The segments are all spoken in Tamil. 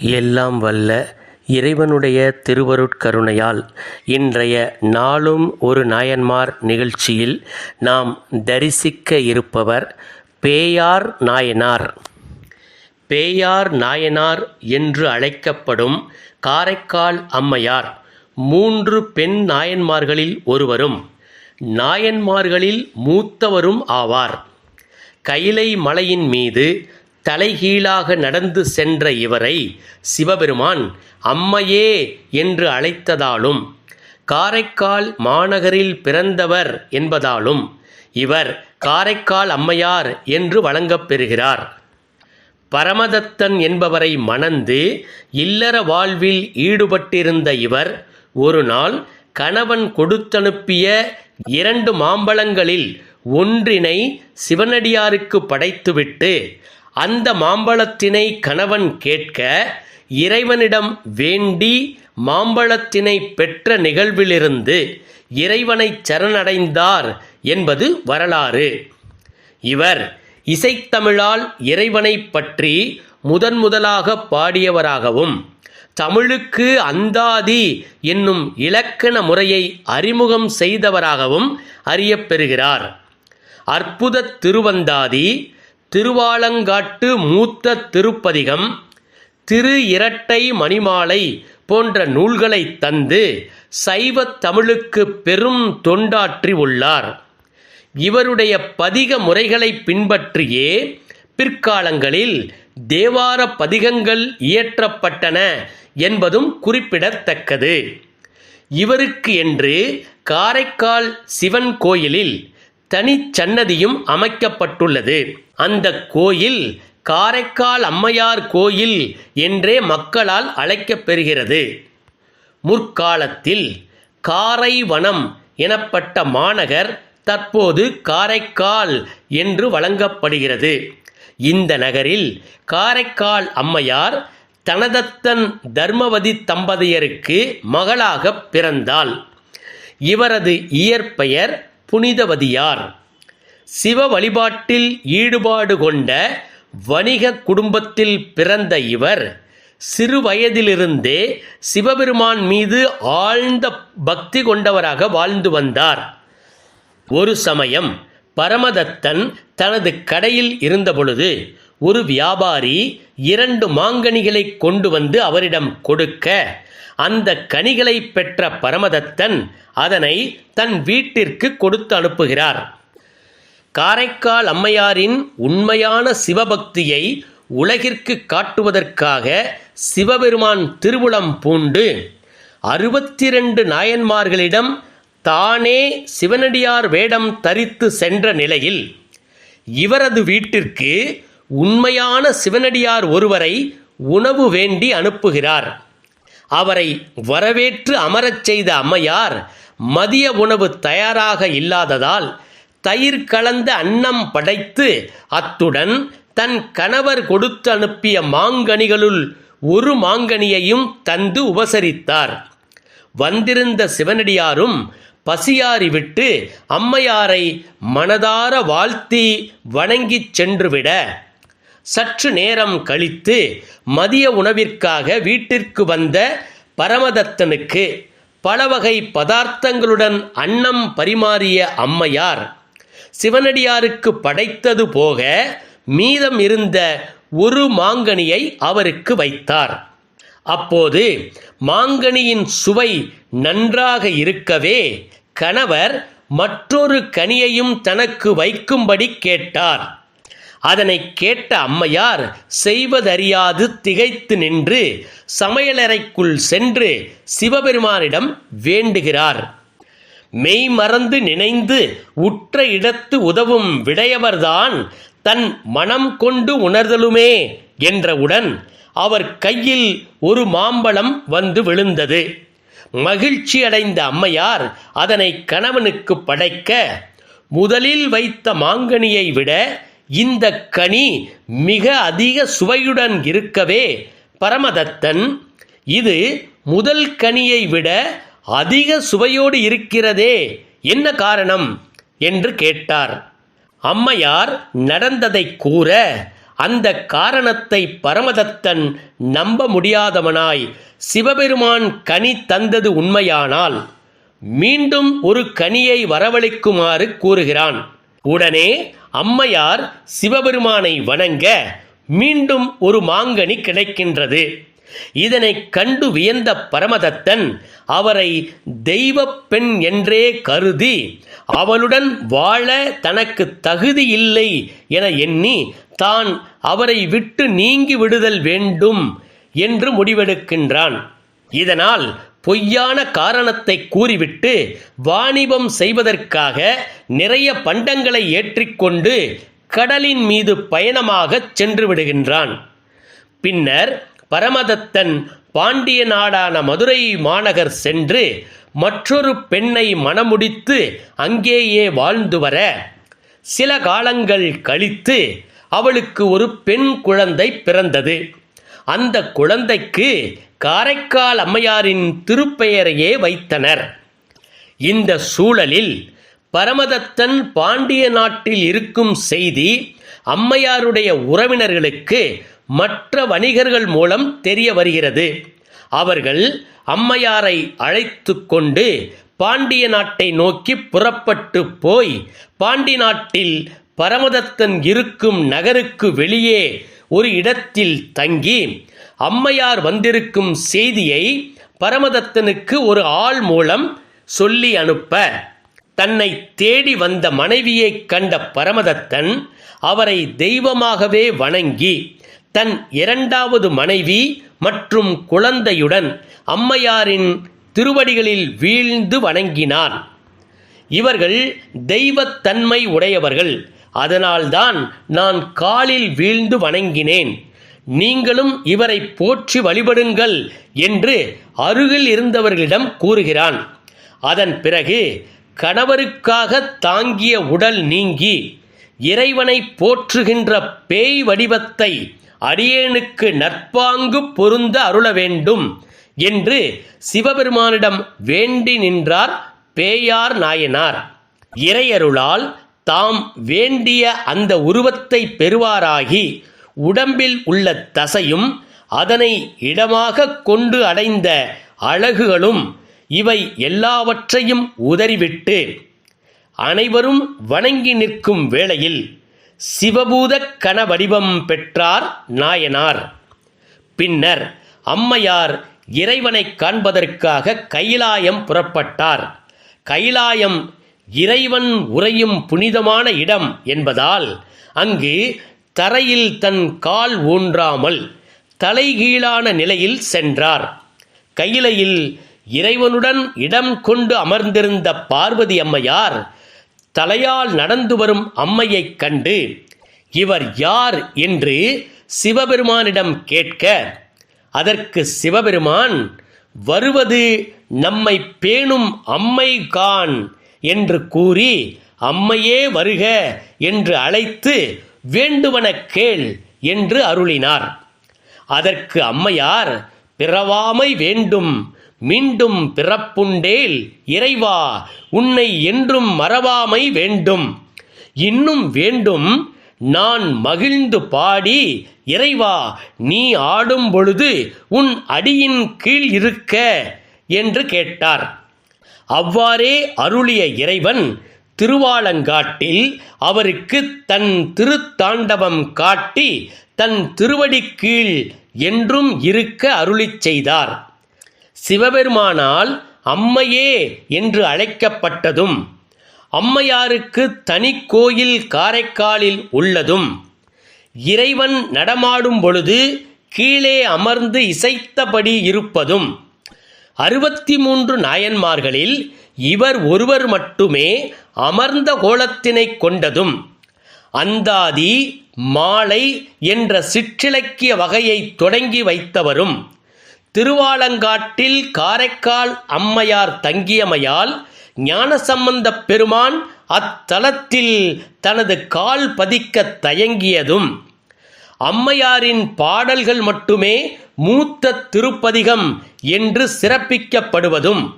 எல்லாம் வல்ல இறைவனுடைய திருவருட்கருணையால் இன்றைய நாளும் ஒரு நாயன்மார் நிகழ்ச்சியில் நாம் தரிசிக்க இருப்பவர் பேயார் நாயனார். பேயார் நாயனார் என்று அழைக்கப்படும் காரைக்கால் அம்மையார் மூன்று பெண் நாயன்மார்களில் ஒருவரும் நாயன்மார்களில் மூத்தவரும் ஆவார். கைலை மலையின் மீது தலைகீழாக நடந்து சென்ற இவரை சிவபெருமான் அம்மையே என்று அழைத்ததாலும் காரைக்கால் மாநகரில் பிறந்தவர் என்பதாலும் இவர் காரைக்கால் அம்மையார் என்று வழங்கப் பெறுகிறார். பரமதத்தன் என்பவரை மணந்து இல்லற வாழ்வில் ஈடுபட்டிருந்த இவர் ஒரு நாள் கணவன் கொடுத்தனுப்பிய இரண்டு மாம்பழங்களில் ஒன்றினை சிவனடியாருக்கு படைத்துவிட்டு அந்த மாம்பழத்தினை கணவன் கேட்க இறைவனிடம் வேண்டி மாம்பழத்தினை பெற்ற நிகழ்விலிருந்து இறைவனை சரணடைந்தார் என்பது வரலாறு. இவர் இசைத்தமிழால் இறைவனைப் பற்றி முதன் முதலாக பாடியவராகவும் தமிழுக்கு அந்தாதி என்னும் இலக்கண முறையை அறிமுகம் செய்தவராகவும் அறியப்பெறுகிறார் அற்புத திருவந்தாதி திருவாலங்காட்டு மூத்த திருப்பதிகம் திரு இரட்டை மணிமாலை போன்ற நூல்களை தந்து சைவத் தமிழுக்கு பெரும் தொண்டாற்றி உள்ளார். இவருடைய பதிக முறைகளை பின்பற்றியே பிற்காலங்களில் தேவார பதிகங்கள் இயற்றப்பட்டன என்பதும் குறிப்பிடத்தக்கது. இவருக்கு என்று காரைக்கால் சிவன் கோயிலில் தனிச்சன்னதியும் அமைக்கப்பட்டுள்ளது. அந்த கோயில் காரைக்கால் அம்மையார் கோயில் என்றே மக்களால் அழைக்கப்பெறுகிறது முற்காலத்தில் காரைவனம் எனப்பட்ட மாநகர் தற்போது காரைக்கால் என்று வழங்கப்படுகிறது. இந்த நகரில் காரைக்கால் அம்மையார் தனதத்தன் தர்மவதி தம்பதியருக்கு மகளாக பிறந்தாள். இவரது இயற்பெயர் புனிதவதியார். சிவ வழிபாட்டில் ஈடுபாடு கொண்ட வணிக குடும்பத்தில் பிறந்த இவர் சிறு வயதிலிருந்தே சிவபெருமான் மீது ஆழ்ந்த பக்தி கொண்டவராக வாழ்ந்து வந்தார். ஒரு சமயம் பரமதத்தன் தனது கடையில் இருந்தபொழுது ஒரு வியாபாரி இரண்டு மாங்கனிகளை கொண்டு வந்து அவரிடம் கொடுக்க அந்த கனிகளை பெற்ற பரமதத்தன் அதனை தன் வீட்டிற்கு கொடுத்து அனுப்புகிறார். காரைக்கால் அம்மையாரின் உண்மையான சிவபக்தியை உலகிற்கு காட்டுவதற்காக சிவபெருமான் திருவுளம் பூண்டு. அறுபத்தி ரெண்டு நாயன்மார்களிடம் தானே சிவனடியார் வேடம் தரித்து சென்ற நிலையில் இவரது வீட்டிற்கு உண்மையான சிவனடியார் ஒருவரை உணவு வேண்டி அனுப்புகிறார். அவரை வரவேற்று அமரச் செய்த அம்மையார் மதிய உணவு தயாராக இல்லாததால் தயிர் கலந்த அன்னம் படைத்து அத்துடன் தன் கணவர் கொடுத்து அனுப்பிய மாங்கனிகளுள் ஒரு மாங்கனியையும் தந்து உபசரித்தார். வந்திருந்த சிவனடியாரும் பசியாறி விட்டு அம்மையாரை மனதார வாழ்த்தி வணங்கிச் சென்றுவிட சற்று நேரம் கழித்து மதிய உணவிற்காக வீட்டிற்கு வந்த பரமதத்தனுக்கு பல வகை பதார்த்தங்களுடன் அன்னம் பரிமாறிய அம்மையார் சிவனடியாருக்கு படைத்தது போக மீதம் இருந்த ஒரு மாங்கனியை அவருக்கு வைத்தார். அப்போது மாங்கனியின் சுவை நன்றாக இருக்கவே கணவர் மற்றொரு கனியையும் தனக்கு வைக்கும்படி கேட்டார். அதனை கேட்ட அம்மையார் செய்வதறியாது திகைத்து நின்று சமையலறைக்குள் சென்று சிவபெருமானிடம் வேண்டுகிறார். மெய் மறந்து நினைந்து உற்ற இடத்து உதவும் விடையவர்தான் தன் மனம் கொண்டு உணர்தலுமே என்றவுடன் அவர் கையில் ஒரு மாம்பழம் வந்து விழுந்தது. மகிழ்ச்சி அடைந்த அம்மையார் அதனை கணவனுக்கு படைக்க முதலில் வைத்த மாங்கனியை விட இந்த கனி மிக அதிக சுவையுடன் இருக்கவே பரமதத்தன் இது முதல் கனியை விட அதிக சுவையோடு இருக்கிறதே என்ன காரணம் என்று கேட்டார். அம்மையார் நடந்ததை கூற அந்த காரணத்தை பரமதத்தன் நம்ப முடியாதவனாய் சிவபெருமான் கனி தந்தது உண்மையானால் மீண்டும் ஒரு கனியை வரவழைக்குமாறு கூறுகிறான். உடனே அம்மையார் சிவபெருமானை வணங்க மீண்டும் ஒரு மாங்கனி கிடைக்கின்றது. இதனை கண்டு வியந்த பரமதத்தன் அவரை தெய்வ பெண் என்றே கருதி அவளுடன் வாழ தனக்கு தகுதி இல்லை என எண்ணி தான் அவரை விட்டு நீங்கி விடுதல் வேண்டும் என்று முடிவெடுக்கின்றான். இதனால் பொய்யான காரணத்தை கூறிவிட்டு வாணிபம் செய்வதற்காக நிறைய பண்டங்களை ஏற்றிக்கொண்டு கடலின் மீது பயணமாகச் சென்று விடுகின்றான். பின்னர் பரமதத்தன் பாண்டிய நாடான மதுரை மாநகர் சென்று மற்றொரு பெண்ணை மணமுடித்து அங்கேயே வாழ்ந்து வர சில காலங்கள் கழித்து அவளுக்கு ஒரு பெண் குழந்தை பிறந்தது. அந்த குழந்தைக்கு காரைக்கால் அம்மையாரின் திருப்பெயரையே வைத்தனர். இந்த சூழலில் பரமதத்தன் பாண்டிய நாட்டில் இருக்கும் செய்தி அம்மையாருடைய உறவினர்களுக்கு மற்ற வணிகர்கள் மூலம் தெரிய வருகிறது. அவர்கள் அம்மையாரை அழைத்து கொண்டு பாண்டிய நாட்டை நோக்கி புறப்பட்டு போய் பாண்டி நாட்டில் பரமதத்தன் இருக்கும் நகருக்கு வெளியே ஒரு இடத்தில் தங்கி அம்மையார் வந்திருக்கும் செய்தியை பரமதத்தனுக்கு ஒரு ஆள் மூலம் சொல்லி அனுப்ப. தன்னை தேடி வந்த மனைவியைக் கண்ட பரமதத்தன் அவரை தெய்வமாகவே வணங்கி தன் இரண்டாவது மனைவி மற்றும் குழந்தையுடன் அம்மையாரின் திருவடிகளில் வீழ்ந்து வணங்கினான் இவர்கள் தெய்வத்தன்மை உடையவர்கள். அதனால்தான் நான் காலில் வீழ்ந்து வணங்கினேன். நீங்களும் இவரை போற்றி வழிபடுங்கள் என்று அருகில் இருந்தவர்களிடம் கூறுகிறான். அதன் பிறகு கணவருக்காக தாங்கிய உடல் நீங்கி இறைவனை போற்றுகின்ற பேய் வடிவத்தை அடியேனுக்கு நற்பாங்கு பொருந்த அருள வேண்டும் என்று சிவபெருமானிடம் வேண்டி நின்றார் பேயார் நாயனார். இறையருளால் தாம் வேண்டிய அந்த உருவத்தை பெறுவாராகி உடம்பில் உள்ள தசையும் அதனை இடமாக கொண்டு அடைந்த அழகுகளும் இவை எல்லாவற்றையும் உதறிவிட்டு அனைவரும் வணங்கி நிற்கும் வேளையில் சிவபூதக் கண வடிவம் பெற்றார் நாயனார். பின்னர் அம்மையார் இறைவனைக் காண்பதற்காக கைலாயம் புறப்பட்டார். கைலாயம் இறைவன் உறையும் புனிதமான இடம் என்பதால் அங்கு தரையில் தன் கால் ஊன்றாமல் தலைகீழான நிலையில் சென்றார். கையிலையில் இறைவனுடன் இடம் கொண்டு அமர்ந்திருந்த பார்வதி அம்மையார் தலையால் நடந்து வரும் அம்மையைக் கண்டு இவர் யார்? என்று சிவபெருமானிடம் கேட்க அதற்கு சிவபெருமான் வருவது நம்மை பேணும் அம்மை கான் என்று கூறி அம்மையே வருக என்று அழைத்து வேண்டுவன கேள் என்று அருளினார். அதற்கு அம்மையார் பிறவாமை வேண்டும் மீண்டும் பிறப்புண்டேல் இறைவா உன்னை என்றும் மறவாமை வேண்டும். இன்னும் வேண்டும் நான் மகிழ்ந்து பாடி இறைவா நீ ஆடும் பொழுது உன் அடியின் கீழ் இருக்க என்று கேட்டார். அவ்வாறே அருளிய இறைவன் திருவாலங்காட்டில் அவருக்கு தன் திருத்தாண்டவம் காட்டி தன் திருவடி கீழ் என்றும் இருக்க அருளிச் செய்தார். சிவபெருமானால் அம்மையே என்று அழைக்கப்பட்டதும் அம்மையாருக்கு தனி கோயில் காரைக்காலில் உள்ளதும் இறைவன் நடமாடும் பொழுது கீழே அமர்ந்து இசைத்தபடி இருப்பதும் அறுபத்தி மூன்று நாயன்மார்களில் இவர் ஒருவர் மட்டுமே அமர்ந்த கோலத்தினை கொண்டதும் அந்தாதி மாலை என்ற சிற்றிலக்கிய வகையை தொடங்கி வைத்தவரும் திருவாலங்காட்டில் காரைக்கால் அம்மையார் தங்கியமையால் ஞானசம்பந்தப் பெருமான் அத்தலத்தில் தனது கால் பதிக்க தயங்கியதும் அம்மையாரின் பாடல்கள் மட்டுமே மூத்த திருப்பதிகம் என்று சிறப்பிக்கப்படுவதும்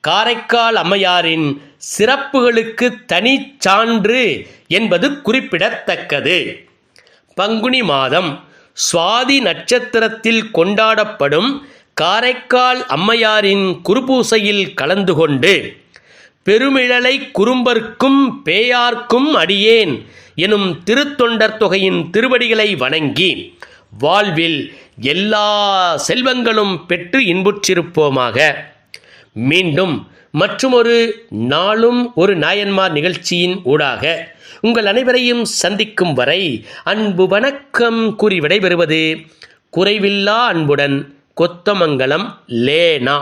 காரைக்கால் அம்மையாரின் சிறப்புகளுக்கு தனி சான்று என்பது குறிப்பிடத்தக்கது. பங்குனி மாதம் சுவாதி நட்சத்திரத்தில் கொண்டாடப்படும் காரைக்கால் அம்மையாரின் குருபூசையில் கலந்து கொண்டு பெருமிழலை குறும்பர்க்கும் பேயார்க்கும் அடியேன் எனும் திருத்தொண்டர் தொகையின் திருவடிகளை வணங்கி வாழ்வில் எல்லா செல்வங்களும் பெற்று இன்புற்றிருப்போமாக. மீண்டும் மற்றுமொரு நாளும் ஒரு நாயன்மார் நிகழ்ச்சியின் ஊடாக உங்கள் அனைவரையும் சந்திக்கும் வரை அன்பு வணக்கம் கூறி விடைபெறுவது குறைவில்லா அன்புடன் கொத்தமங்கலம் லேனா.